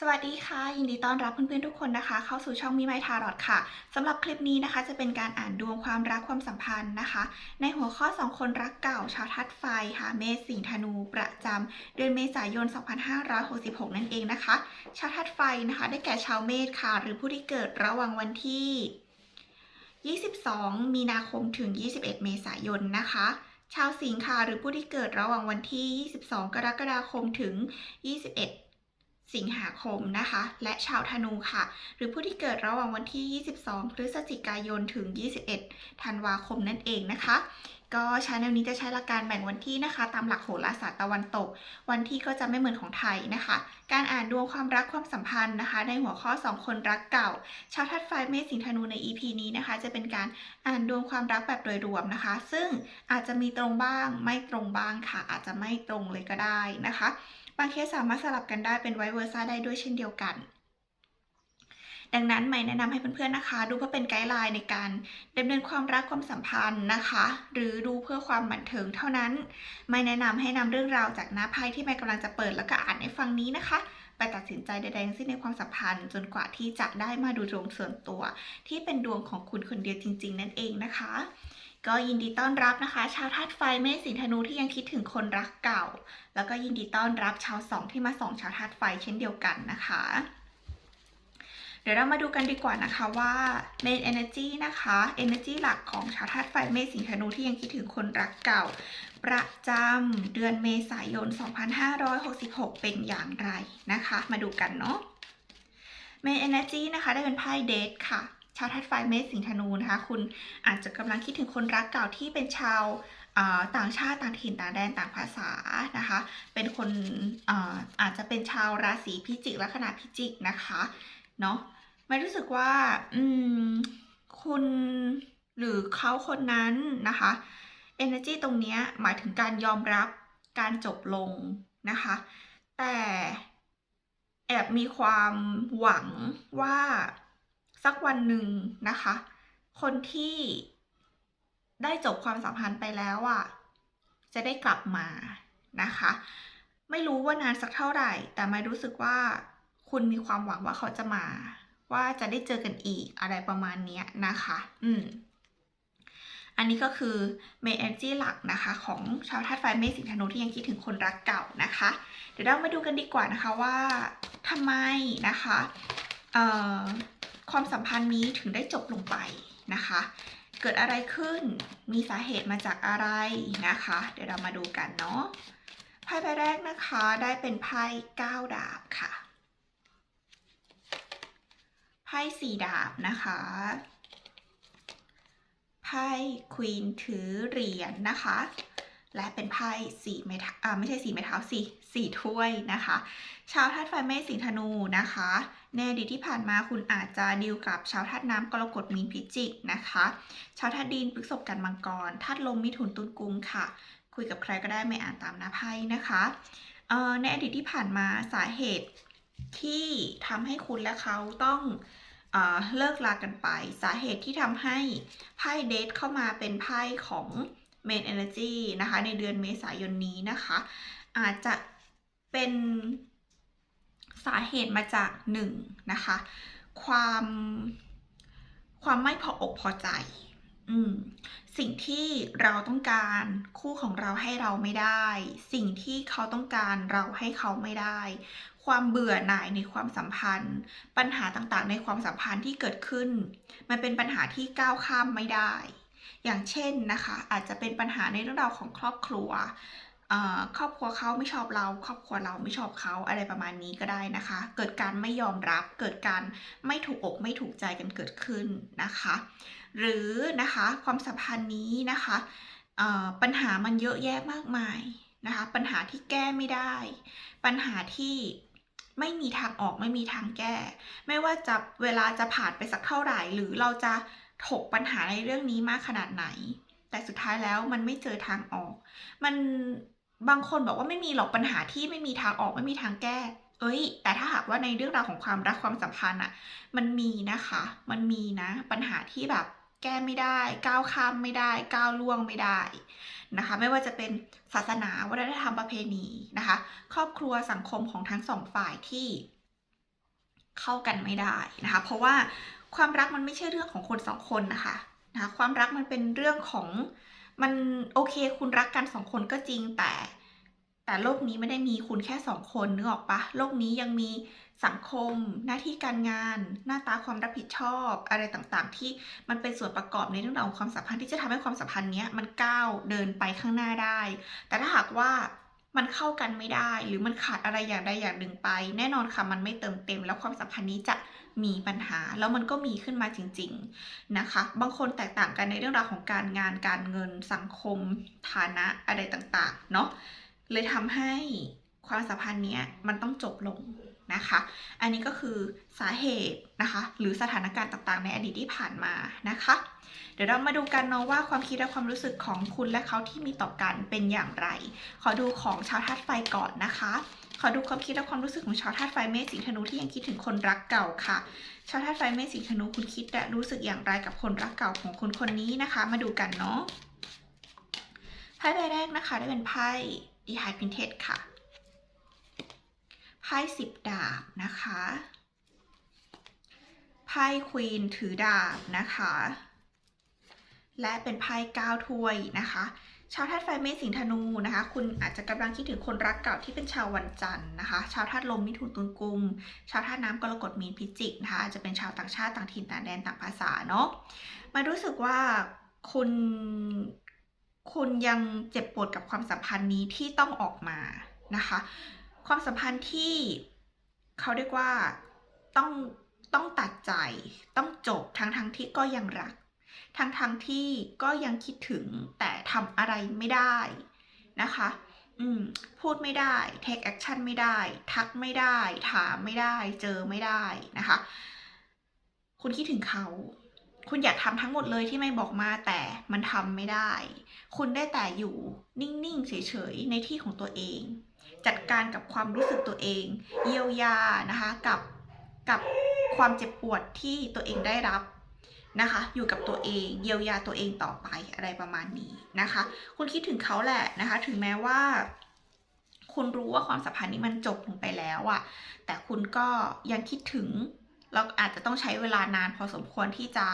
สวัสดีค่ะ ยินดีต้อนรับเพื่อนๆทุกคนนะคะ เข้าสู่ช่องมีไมทารอดค่ะสำหรับคลิปนี้นะคะ จะเป็นการอ่านดวงความรักความสัมพันธ์นะคะ ในหัวข้อ 2 คนรักเก่า ชาวทัดไฟค่ะเมษสิงห์ธนูประจำเดือนเมษายน 2566 นั่นเองนะคะ ชาวทัดไฟนะคะ ได้แก่ชาวเมษค่ะ หรือผู้ที่เกิดระหว่างวันที่ 22 มีนาคมถึง 21 เมษายนนะคะชาวสิงห์ค่ะหรือผู้ที่เกิดระหว่างวันที่ 22 กรกฎาคมถึง 21 สิงหาคมนะคะ และชาวธนูค่ะ หรือผู้ที่เกิดระหว่างวันที่ 22 พฤศจิกายนถึง 21 ธันวาคมนั่นเองนะคะ ก็ชาแนลนี้จะใช้หลักการแบ่งวันที่นะคะ ตามหลักโหราศาสตร์ตะวันตก วันที่ก็จะไม่เหมือนของไทยนะคะ การอ่านดวงความรักความสัมพันธ์นะคะ ในหัวข้อ 2 คนรักเก่า ชาวทัดไฟเมษสิงห์ธนูใน EP นี้นะคะ จะเป็นการอ่านดวงความรักแบบโดยรวมนะคะ ซึ่งอาจจะมีตรงบ้างไม่ตรงบ้างค่ะ อาจจะไม่ตรงเลยก็ได้นะคะ บางเคสสามารถสลับกันได้เป็นไวเวอร์ซ่าได้ด้วยเช่นเดียวกัน ดังนั้นไม่แนะนำให้เพื่อนๆนะคะ ดูเพื่อเป็นไกด์ไลน์ในการดำเนินความรักความสัมพันธ์นะคะ หรือดูเพื่อความบันเทิงเท่านั้น ไม่แนะนำให้นำเรื่องราวจากหน้าไพ่ที่ไม่กำลังจะเปิดแล้วก็อ่านในฟังนี้นะคะไปตัดสินใจใดๆทั้งสิ้นในความสัมพันธ์ จนกว่าที่จะได้มาดูดวงส่วนตัว ที่เป็นดวงของคุณคนเดียวจริง ๆ นั่นเองนะคะ ก็ยินดีต้อนรับนะคะ ชาวธาตุไฟเมษสิงห์ธนูที่ยังคิดถึงคนรักเก่า แล้วก็ยินดีต้อนรับชาวสองที่มาส่องชาวธาตุไฟเช่นเดียวกันนะคะ เดี๋ยวเรามาดูกันดีกว่านะคะว่า main energy นะคะ energy หลักของชาวธาตุไฟเมษสิงห์ธนูที่ยังคิดถึงคนรักเก่า ประจำเดือนเมษายน 2566 เป็นอย่างไรนะคะ มาดูกันเนาะ main energy นะคะได้เป็นไพ่เดทค่ะ ชาวธาตุไฟเมษสิงห์ธนูนะคะ คุณอาจจะกำลังคิดถึงคนรักเก่าที่เป็นชาวต่างชาติต่างถิ่นต่างแดนต่างภาษานะคะ เป็นคนอาอาจจะเป็นชาวราศีพิจิกลัคนาพิจิกนะคะเนาะไม่รู้สึกว่าอืมคุณหรือเขาคนนั้นนะคะ energy ตรงนี้หมายถึงการยอมรับการจบลงนะคะ แต่แอบมีความหวังว่า สักวันหนึ่งนะคะ คนที่ได้จบความสัมพันธ์ไปแล้วอะจะได้กลับมานะคะ ไม่รู้ว่านานสักเท่าไหร่ แต่ไม่รู้สึกว่าคุณมีความหวังว่าเขาจะมา ว่าจะได้เจอกันอีกอะไรประมาณนี้นะคะ อืมอันนี้ก็คือเม n เอนจีหลักนะคะ ของชาวธาตุไฟเมษสิงธนูที่ยังคิดถึงคนรักเก่านะคะ เดี๋ยวเรามาดูกันดีกว่านะคะว่าทำไมนะคะ เอ่อ ความสัมพันธ์นี้ถึงได้จบลงไปนะคะ เกิดอะไรขึ้น มีสาเหตุมาจากอะไรนะคะ เดี๋ยวเรามาดูกันเนาะ ไพ่ใบแรกนะคะได้เป็นไพ่เก้าดาบค่ะ ไพ่สี่ดาบนะคะไพ่ควีนถือเหรียญนะคะ และเป็นไพ่สี่ไม้เท้าอ่าไม่ใช่สี่ไม้เท้าสี่สี่ถ้วยนะคะ ชาวธาตุไฟเมษสิงธนูนะคะ ในอดีตที่ผ่านมาคุณอาจจะดีลกับชาวธาตุน้ำกรกฎมีนพิจิกนะคะ ชาวธาตุดินพฤษภกันมังกรธาตุลมมิถุนตุลกุมค่ะ คุยกับใครก็ได้ไม่อ่านตามหน้าไพ่นะคะในอดีตที่ผ่านมาสาเหตุที่ทำให้คุณและเขาต้องเอ่อเลิกลากันไป สาเหตุที่ทำให้ไพ่เดทเข้ามาเป็นไพ่ของ Main Energy นะคะในเดือนเมษายนนี้นะคะ อาจจะเป็นสาเหตุมาจากหนึ่งนะคะ ความความไม่พออกพอใจอืมสิ่งที่เราต้องการคู่ของเราให้เราไม่ได้ สิ่งที่เขาต้องการเราให้เขาไม่ได้ ความเบื่อหน่ายในความสัมพันธ์ ปัญหาต่างๆ ในความสัมพันธ์ที่เกิดขึ้น มันเป็นปัญหาที่ก้าวข้ามไม่ได้ อย่างเช่นนะคะ อาจจะเป็นปัญหาในเรื่องราวของครอบครัวครอบครัวเขาไม่ชอบเรา ครอบครัวเราไม่ชอบเขาอะไรประมาณนี้ก็ได้นะคะ เกิดการไม่ยอมรับ เกิดการไม่ถูกอกไม่ถูกใจกันเกิดขึ้นนะคะ หรือนะคะความสัมพันธ์นี้นะคะปัญหามันเยอะแยะมากมายนะคะ ปัญหาที่แก้ไม่ได้ ปัญหาที่ไม่มีทางออกไม่มีทางแก้ ไม่ว่าจะเวลาจะผ่านไปสักเท่าไหร่ หรือเราจะ ถกปัญหาในเรื่องนี้มากขนาดไหน แต่สุดท้ายแล้วมันไม่เจอทางออก มันบางคนบอกว่าไม่มีหรอกปัญหาที่ไม่มีทางออกไม่มีทางแก้ เอ้ย แต่ถ้าหากว่าในเรื่องราวของความรักความสัมพันธ์อะมันมีนะคะ มันมีนะ ปัญหาที่แบบแก้ไม่ได้ ก้าวข้ามไม่ได้ ก้าวล่วงไม่ได้นะคะ ไม่ว่าจะเป็นศาสนาวัฒนธรรมประเพณีนะคะ ครอบครัวสังคมของทั้งสองฝ่ายที่เข้ากันไม่ได้นะคะ เพราะว่า ความรักมันไม่ใช่เรื่องของคนสองคนนะคะนะความรักมันเป็นเรื่องของมันโอเคคุณรักกันสองคนก็จริงแต่ แต่โลกนี้ไม่ได้มีคุณแค่สองคนนึกออกปะโลกนี้ยังมีสังคม หน้าที่การงาน หน้าตาความรับผิดชอบ อะไรต่างๆ ที่มันเป็นส่วนประกอบในเรื่องราวของความสัมพันธ์ที่จะทำให้ความสัมพันธ์เนี้ยมันก้าวเดินไปข้างหน้าได้ แต่ถ้าหากว่ามันเข้ากันไม่ได้ หรือมันขาดอะไรอย่างใดอย่างหนึ่งไป แน่นอนค่ะมันไม่เติมเต็ม แล้วความสัมพันธ์นี้จะ มีปัญหา แล้วมันก็มีขึ้นมาจริง ๆนะคะ บางคนแตกต่างกันในเรื่องราวของการงานการเงินสังคม ฐานะอะไรต่างๆเนาะเลยทำให้ความสัมพันธ์เนี้ยมันต้องจบลงนะคะ อันนี้ก็คือสาเหตุนะคะ หรือสถานการณ์ต่างๆ ในอดีตที่ผ่านมานะคะ เดี๋ยวเรามาดูกันเนาะว่าความคิดและความรู้สึกของคุณและเขาที่มีต่อกันเป็นอย่างไร ขอดูของชาวธาตุไฟก่อนนะคะ ขอดูความคิดและความรู้สึกของชาวธาตุไฟเมษสิงห์ธนูที่ยังคิดถึงคนรักเก่าค่ะ ชาวธาตุไฟเมษสิงห์ธนูคุณคิดและรู้สึกอย่างไรกับคนรักเก่าของคุณคนนี้นะคะ มาดูกันเนาะไพ่ใบแรกนะคะได้เป็นไพ่ดีไฮพินเทสค่ะไพ่สิบดาบนะคะไพ่ควีนถือดาบนะคะ และเป็นไพ่เก้าถ้วยนะคะ ชาวธาตุไฟเมษสิงห์ธนูนะคะ คุณอาจจะกำลังคิดถึงคนรักเก่าที่เป็นชาววันจันทร์นะคะ ชาวธาตุลมมิถุนตุลกุม ชาวธาตุน้ำกรกฎมีนพิจิกนะคะอาจจะเป็นชาวต่างชาติต่างถิ่นต่างแดนต่างภาษาเนาะมารู้สึกว่าคุณคุณยังเจ็บปวดกับความสัมพันธ์นี้ที่ต้องออกมานะคะ ความสัมพันธ์ที่เขาเรียกว่าต้องต้องตัดใจต้องจบทั้งทั้งที่ก็ยังรัก ทั้งทั้งที่ก็ยังคิดถึงแต่ทำอะไรไม่ได้นะคะ อืม พูดไม่ได้ take action ไม่ได้ ทักไม่ได้ ถามไม่ได้ เจอไม่ได้นะคะ คุณคิดถึงเขา คุณอยากทำทั้งหมดเลยที่ไม่บอกมาแต่มันทำไม่ได้ คุณได้แต่อยู่นิ่งๆเฉยๆในที่ของตัวเอง จัดการกับความรู้สึกตัวเอง เยียวยานะคะ กับกับความเจ็บปวดที่ตัวเองได้รับ นะคะ อยู่กับตัวเองเยียวยาตัวเองต่อไปอะไรประมาณนี้นะคะ คุณคิดถึงเขาแหละนะคะ ถึงแม้ว่า คุณรู้ว่าความสัมพันธ์นี้มันจบลงไปแล้วอะแต่คุณก็ยังคิดถึงแล้วอาจจะต้องใช้เวลานานพอสมควรที่จะ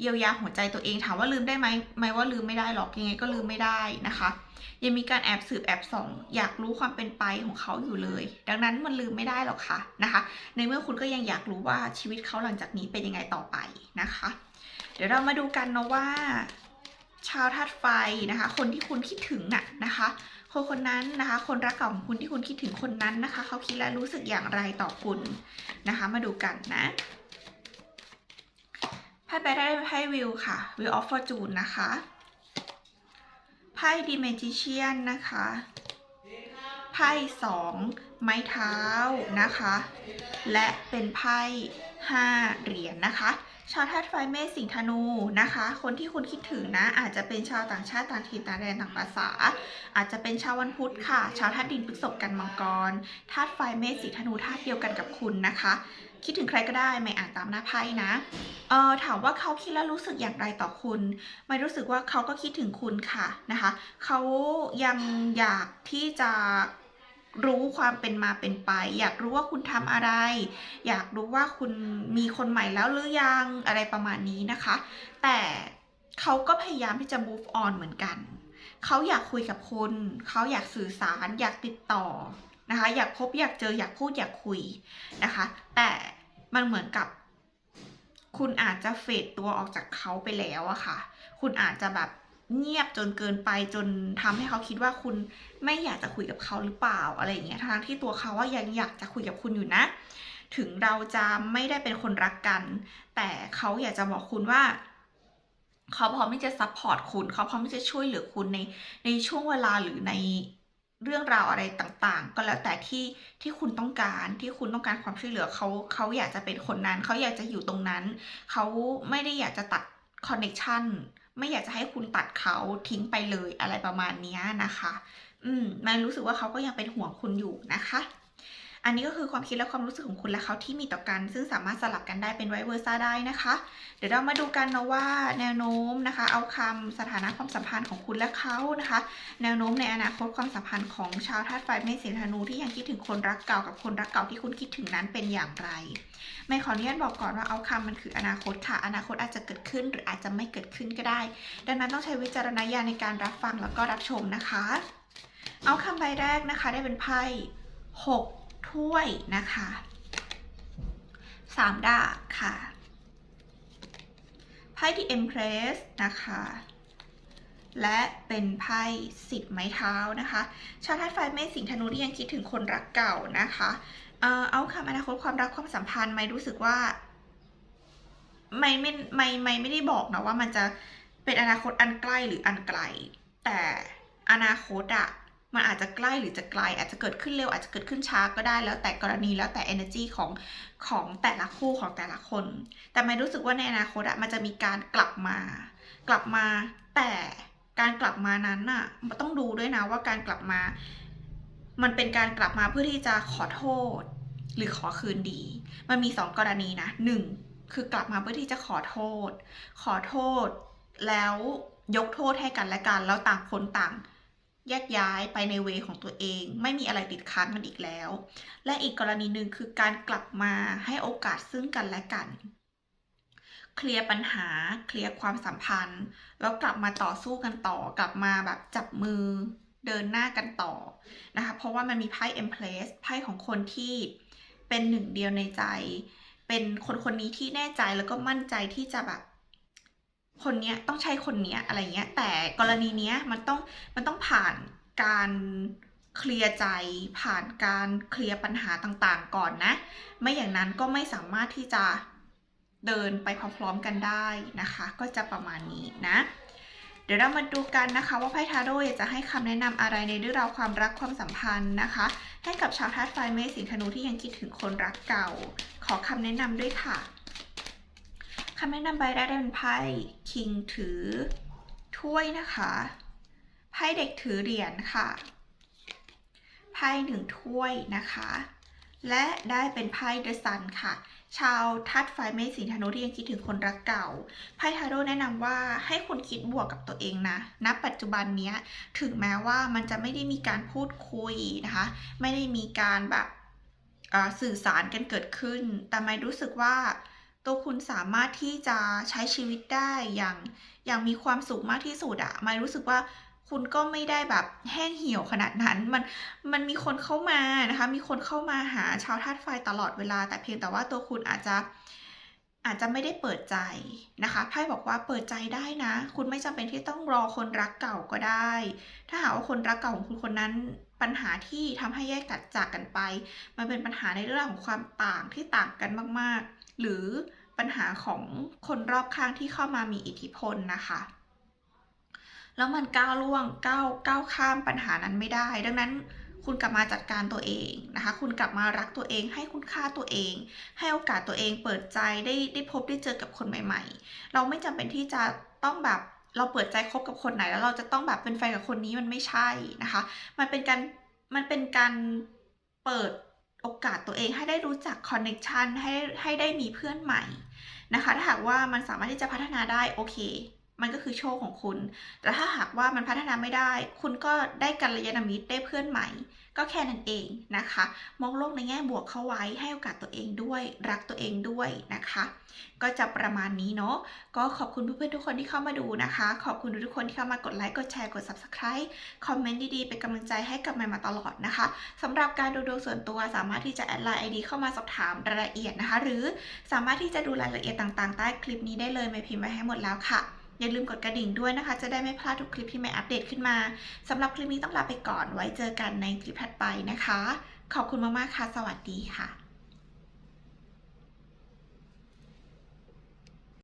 เยียวยาหัวใจตัวเองถามว่าลืมได้ไหมไม่ว่าลืมไม่ได้หรอกยังไงก็ลืมไม่ได้นะคะ ยังมีการแอบสืบแอบส่อง อยากรู้ความเป็นไปของเขาอยู่เลย ดังนั้นมันลืมไม่ได้หรอกค่ะนะคะ ในเมื่อคุณก็ยังอยากรู้ว่าชีวิตเขาหลังจากนี้เป็นยังไงต่อไปนะคะ เดี๋ยวเรามาดูกันเนาะว่า ชาวธาตุไฟนะคะ คนที่คุณคิดถึงน่ะนะคะคนคนนั้นนะคะ คนรักเก่าของคุณที่คุณคิดถึงคนนั้นนะคะ เขาคิดและรู้สึกอย่างไรต่อคุณนะคะ มาดูกันนะ ไพ่ไปได้ไพ่วิวค่ะวิวออฟฟอร์จูนนะคะไพ่ดีเมจิเชียนนะคะไพ่สองไม้เท้านะคะ และเป็นไพ่ห้าเหรียญนะคะ ชาวธาตุไฟเมษสิงธนูนะคะ คนที่คุณคิดถึงนะ อาจจะเป็นชาวต่างชาติต่างถิ่นต่างแดนต่างภาษา อาจจะเป็นชาววันพุธค่ะ ชาวธาตุดินพฤษภกันมังกรธาตุไฟเมษสิงธนูธาตุเดียวกันกับคุณนะคะ คิดถึงใครก็ได้ไม่อ่านตามหน้าไพ่นะเออถามว่าเขาคิดและรู้สึกอย่างไรต่อคุณ ไม่รู้สึกว่าเขาก็คิดถึงคุณค่ะนะคะ เขายังอยากที่จะ รู้ความเป็นมาเป็นไป อยากรู้ว่าคุณทำอะไร อยากรู้ว่าคุณมีคนใหม่แล้วหรือยังอะไรประมาณนี้นะคะ แต่เขาก็พยายามที่จะ move on เหมือนกัน เขาอยากคุยกับคุณ เขาอยากสื่อสาร อยากติดต่อนะคะ อยากพบอยากเจออยากพูดอยากคุยนะคะ แต่มันเหมือนกับ คุณอาจจะเฟดตัวออกจากเขาไปแล้วอะค่ะ คุณอาจจะแบบ เงียบจนเกินไปจนทำให้เขาคิดว่าคุณไม่อยากจะคุยกับเขาหรือเปล่าอะไรอย่างเงี้ยทางที่ตัวเขาว่ายังอยากจะคุยกับคุณอยู่นะ ถึงเราจะไม่ได้เป็นคนรักกัน แต่เขาอยากจะบอกคุณว่าเขาพร้อมที่จะซัพพอร์ตคุณ เขาพร้อมที่จะช่วยเหลือคุณในในช่วงเวลาหรือในเรื่องราวอะไรต่างๆ ก็แล้วแต่ที่ที่คุณต้องการที่คุณต้องการความช่วยเหลือเขาเขาอยากจะเป็นคนนั้น เขาอยากจะอยู่ตรงนั้น เขาไม่ได้อยากจะตัดคอนเน c t ชัน ไม่อยากจะให้คุณตัดเขาทิ้งไปเลยอะไรประมาณนี้นะคะ อืมมันรู้สึกว่าเขาก็ยังเป็นห่วงคุณอยู่นะคะ อันนี้ก็คือความคิดและความรู้สึกของคุณและเขาที่มีต่อกัน ซึ่งสามารถสลับกันได้เป็นไวเวอร์ซ่าได้นะคะ เดี๋ยวเรามาดูกันนะว่าแนวโน้มนะคะ เอาคำสถานะความสัมพันธ์ของคุณและเขานะคะ แนวโน้มในอนาคตความสัมพันธ์ของชาวธาตุไฟเมษสิงธนูที่ยังคิดถึงคนรักเก่ากับคนรักเก่าที่คุณคิดถึงนั้นเป็นอย่างไรไม่ขออนุญาตบอกก่อนว่าเอาคำมันคืออนาคตค่ะ อนาคตอาจจะเกิดขึ้นหรืออาจจะไม่เกิดขึ้นก็ได้ ดังนั้นต้องใช้วิจารณญาณในการรับฟังแล้วก็รับชมนะคะ เอาคำใบแรกนะคะได้เป็นไพ่หก ถ้วยนะคะสามดาบค่ะไพ่ The Empress นะคะ และเป็นไพ่สิบไม้เท้านะคะ ชาวธาตุไฟเมษสิงธนูที่ยังคิดถึงคนรักเก่านะคะเออเอาคำอนาคตความรักความสัมพันธ์ไม่รู้สึกว่าไม่ไม่ไม่ไม่ไม่ได้บอกนะว่ามันจะเป็นอนาคตอันใกล้หรืออันไกล แต่อนาคตอะ มันอาจจะใกล้หรือจะไกล อาจจะเกิดขึ้นเร็วอาจจะเกิดขึ้นช้าก็ได้แล้วแต่กรณีแล้วแต่ energy ของของแต่ละคู่ของแต่ละคน แต่ไม่รู้สึกว่าในอนาคตอะมันจะมีการกลับมา กลับมาแต่การกลับมานั้นน่ะมันต้องดูด้วยนะว่าการกลับมา มันเป็นการกลับมาเพื่อที่จะขอโทษ หรือขอคืนดี มันมีสองกรณีนะหนึ่งคือกลับมาเพื่อที่จะขอโทษ ขอโทษ แล้วยกโทษให้กันและกัน แล้วต่างคนต่าง แยกย้ายไปในเวของตัวเอง ไม่มีอะไรติดค้างกันอีกแล้ว และอีกกรณีหนึ่งคือการกลับมาให้โอกาสซึ่งกันและกัน เคลียร์ปัญหา เคลียร์ความสัมพันธ์ แล้วกลับมาต่อสู้กันต่อ กลับมาแบบจับมือ เดินหน้ากันต่อนะคะเพราะว่ามันมีไพ่ Empress ไพ่ของคนที่เป็นหนึ่งเดียวในใจ เป็นคนคนนี้ที่แน่ใจแล้วก็มั่นใจที่จะแบบ คนเนี้ยต้องใช่คนเนี้ยอะไรเงี้ย แต่กรณีเนี้ยมันต้องมันต้องผ่านการเคลียร์ใจผ่านการเคลียร์ปัญหาต่างๆ ก่อนนะ ไม่อย่างนั้นก็ไม่สามารถที่จะเดินไปพร้อมๆกันได้นะคะ ก็จะประมาณนี้นะ เดี๋ยวเรามาดูกันนะคะ ว่าไพ่ทาโร่จะให้คำแนะนำอะไรในเรื่องราวความรักความสัมพันธ์นะคะ ให้กับชาวธาตุไฟเมษสิงธนูที่ยังคิดถึงคนรักเก่า ขอคำแนะนำด้วยค่ะ คำแนะนำใบแรกได้เป็นไพ่คิงถือถ้วยนะคะไพ่เด็กถือเหรียญค่ะไพ่หนึ่งถ้วยนะคะ และได้เป็นไพ่เดอะซันค่ะ ชาวทัดไฟเมสิงธนูที่ยังคิดถึงคนรักเก่าไพ่ทาโร่แนะนำว่าให้คุณคิดบวกกับตัวเองนะณปัจจุบันเนี้ยถึงแม้ว่ามันจะไม่ได้มีการพูดคุยนะคะ ไม่ได้มีการแบบสื่อสารกันเกิดขึ้น แต่ไม่รู้สึกว่า ตัวคุณสามารถที่จะใช้ชีวิตได้อย่างอย่างมีความสุขมากที่สุดอะไม่รู้สึกว่าคุณก็ไม่ได้แบบแห้งเหี่ยวขนาดนั้น มัน มันมีคนเข้ามานะคะ มีคนเข้ามาหาชาวธาตุไฟตลอดเวลา แต่เพียงแต่ว่าตัวคุณอาจจะ อาจจะไม่ได้เปิดใจนะคะไพ่บอกว่าเปิดใจได้นะ คุณไม่จำเป็นที่ต้องรอคนรักเก่าก็ได้ ถ้าหากว่าคนรักเก่าของคุณคนนั้น ปัญหาที่ทำให้แยกตัดจากกันไป มันเป็นปัญหาในเรื่องของความต่างที่ต่างกันมาก ๆ หรือ ปัญหาของคนรอบข้างที่เข้ามามีอิทธิพลนะคะ แล้วมันก้าวล่วงก้าวก้าวข้ามปัญหานั้นไม่ได้ ดังนั้นคุณกลับมาจัดการตัวเองนะคะ คุณกลับมารักตัวเอง ให้คุณค่าตัวเอง ให้โอกาสตัวเองเปิดใจได้ได้พบได้เจอกับคนใหม่ ๆ เราไม่จำเป็นที่จะต้องแบบเราเปิดใจคบกับคนไหน แล้วเราจะต้องแบบเป็นแฟนกับคนนี้มันไม่ใช่นะคะ มันเป็นการมันเป็นการเปิด โอกาสตัวเองให้ได้รู้จักคอนเน็ชันให้ให้ได้มีเพื่อนใหม่นะคะ ถ้าหากว่ามันสามารถที่จะพัฒนาได้โอเค มันก็คือโชคของคุณ แต่ถ้าหากว่ามันพัฒนาไม่ได้ คุณก็ได้กัลยาณมิตรได้เพื่อนใหม่ ก็แค่นั้นเองนะคะ มองโลกในแง่บวกเข้าไว้ ให้โอกาสตัวเองด้วย รักตัวเองด้วยนะคะ ก็จะประมาณนี้เนาะ ก็ขอบคุณเพื่อนๆทุกคนที่เข้ามาดูนะคะ ขอบคุณทุกคนที่เข้ามากดไลค์ กดแชร์ กด subscribe คอมเมนต์ดีๆ เป็นกำลังใจให้กับใหม่มาตลอดนะคะสำหรับการดูดวงส่วนตัวสามารถที่จะแอดไลน์ ID เข้ามาสอบถามรายละเอียดนะคะ หรือสามารถที่จะดูรายละเอียดต่างๆ ใต้คลิปนี้ได้เลยไม่พิมพ์ไว้ให้หมดแล้วค่ะ อย่าลืมกดกระดิ่งด้วยนะคะ จะได้ไม่พลาดทุกคลิปที่ไม่อัปเดตขึ้นมาสำหรับคลิปนี้ต้องลาไปก่อนไว้เจอกันในคลิปถัดไปนะคะ ขอบคุณมากๆค่ะ สวัสดีค่ะ